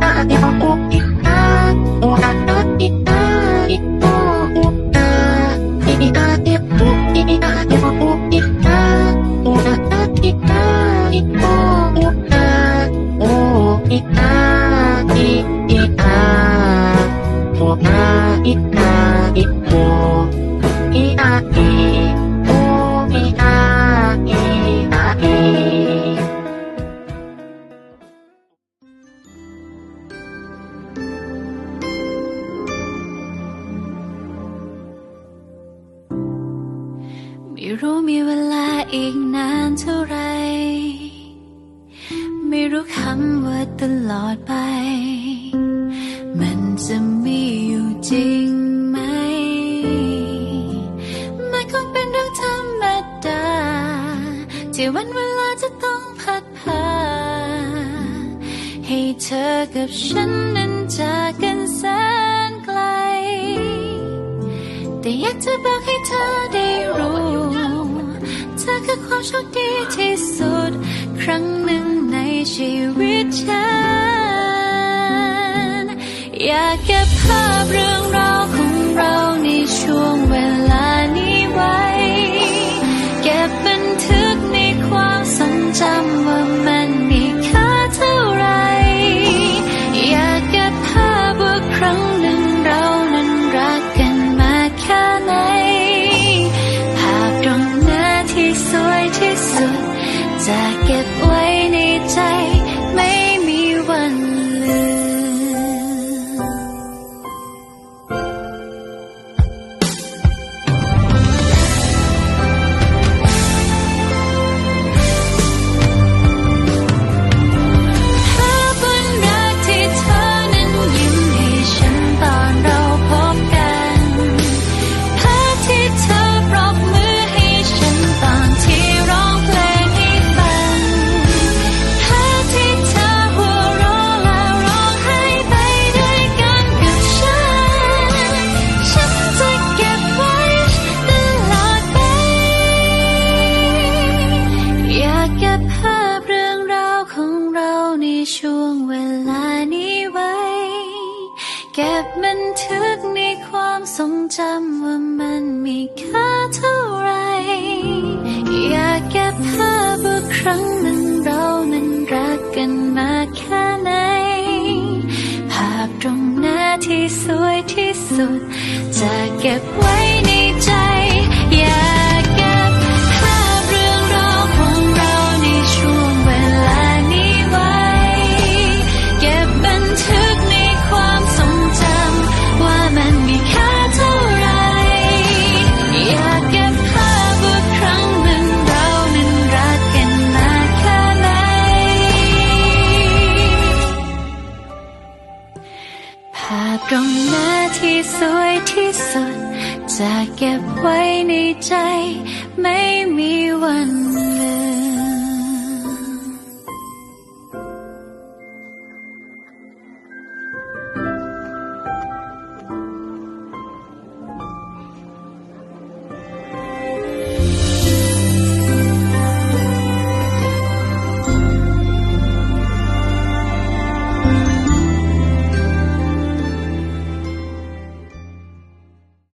ไม่ รู้มีเวลาอีกนานเท่าไร ไม่รู้คำว่าตลอดไป มันจะมีอยู่จริงไหม มันคงเป็นเรื่องธรรมดา ที่วันเวลาจะต้องพัดพา ให้เธอกับฉันนั้นจากกันแสนไกล แต่อยากจะบอกให้เธอได้รู้ ธอคือความโชคดีที่สุด ครั้งหนึ่งในชีวิตฉัน อยากเก็บภาพ เก็บไว้ในใจ ช่วงเวลานี้ไว้ เก็บบันทึกในความทรงจำว่ามันมีค่าเท่าไร อยากเก็บภาพว่าครั้งนึ่งเรานั้นรักกันมาแค่ไหน ภาพตรงหน้าที่สวยที่สุด จะเก็บไว้ในใจ ที่สวยที่สุด จะเก็บไว้ในใจ ไม่มีวันลืม